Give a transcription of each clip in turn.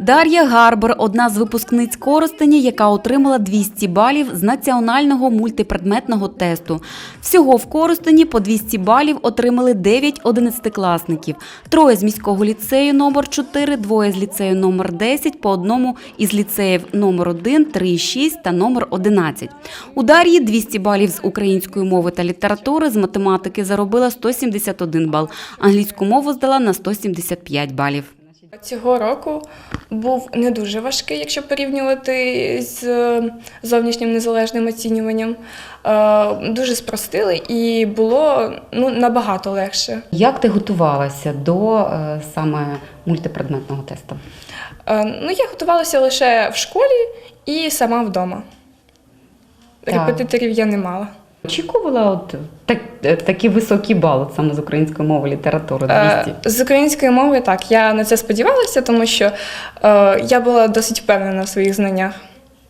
Дар'я Гарбер одна з випускниць Коростені, яка отримала 200 балів з національного мультипредметного тесту. Всього в Коростені по 200 балів отримали 9 одинадцятикласників. Троє з міського ліцею номер 4, двоє з ліцею номер 10, по одному із ліцеїв номер 1, 3, 6 та номер 11. У Дар'ї 200 балів з української мови та літератури, з математики заробила 171 бал. Англійську мову здала на 175 балів. Цього року був не дуже важкий, якщо порівнювати з е, зовнішнім незалежним оцінюванням. Е, Дуже спростили і було ну, набагато легше. Як ти готувалася до е, саме мультипредметного тесту? Ну, я готувалася лише в школі і сама вдома. Так. Репетиторів я не мала. Очікувала от так, е, такі високі бали саме з української мови літератури Е, 200? З української мови так, я на це сподівалася, тому що е, я була досить впевнена в своїх знаннях.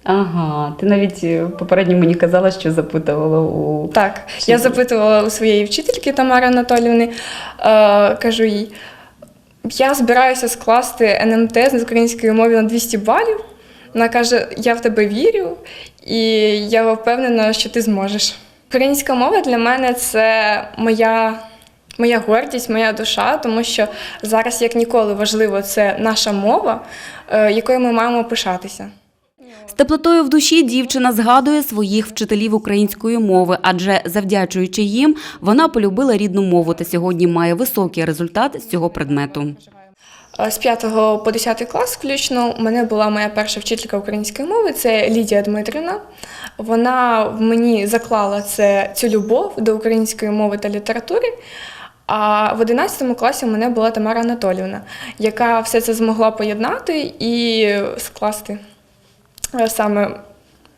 Ага, ти навіть е, попередньо мені казала, що запитувала у Так, Чи- я запитувала у своєї вчительки Тамари Анатоліївни, е, кажу їй, я збираюся скласти НМТ з української мови на 200 балів. Вона каже, я в тебе вірю, і я впевнена, що ти зможеш. Українська мова для мене це моя, моя гордість, моя душа, тому що зараз, як ніколи, важливо, це наша мова, е, якою ми маємо пишатися. З теплотою в душі дівчина згадує своїх вчителів української мови, адже завдячуючи їм, вона полюбила рідну мову та сьогодні має високий результат з цього предмету. Е, З 5 по 10 клас включно у мене була моя перша вчителька української мови, це Лідія Дмитрівна. Вона в мені заклала це, цю любов до української мови та літератури. А в 11 класі у мене була Тамара Анатолівна, яка все це змогла поєднати і скласти е, саме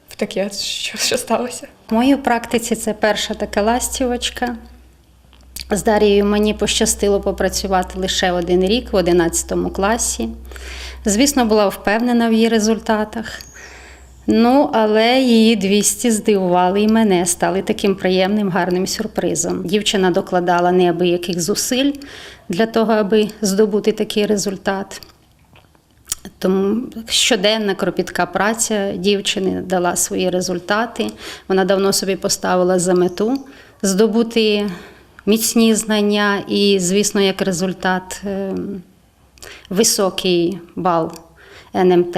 в таке, що, що сталося. В моїй практиці це перша така ластівочка. З Дарією мені пощастило попрацювати лише один рік в 11 класі. Звісно, була впевнена в її результатах. Ну, але її 200 здивували і мене, стали таким приємним, гарним сюрпризом. Дівчина докладала неабияких зусиль для того, аби здобути такий результат. Тому щоденна кропітка праця дівчини дала свої результати. Вона давно собі поставила за мету здобути міцні знання і, звісно, як результат ем, високий бал НМТ.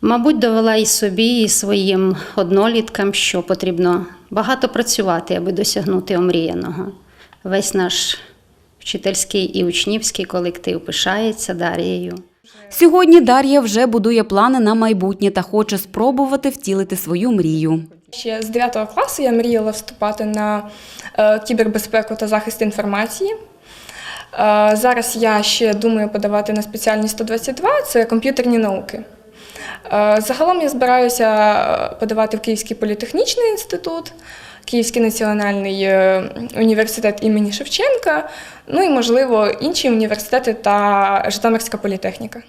Мабуть, довела і собі, і своїм одноліткам, що потрібно багато працювати, аби досягнути омріяного. Весь наш вчительський і учнівський колектив пишається Дарією. Сьогодні Дар'я вже будує плани на майбутнє та хоче спробувати втілити свою мрію. Ще з 9 класу я мріяла вступати на е, кібербезпеку та захист інформації. Е, Зараз я ще думаю подавати на спеціальність 122 це комп'ютерні науки. Е, Загалом я збираюся подавати в Київський політехнічний інститут, Київський національний університет імені Шевченка, ну і, можливо, інші університети та Житомирська політехніка.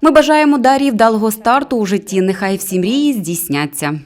Ми бажаємо Дар'ї вдалого старту у житті. Нехай всі мрії здійсняться.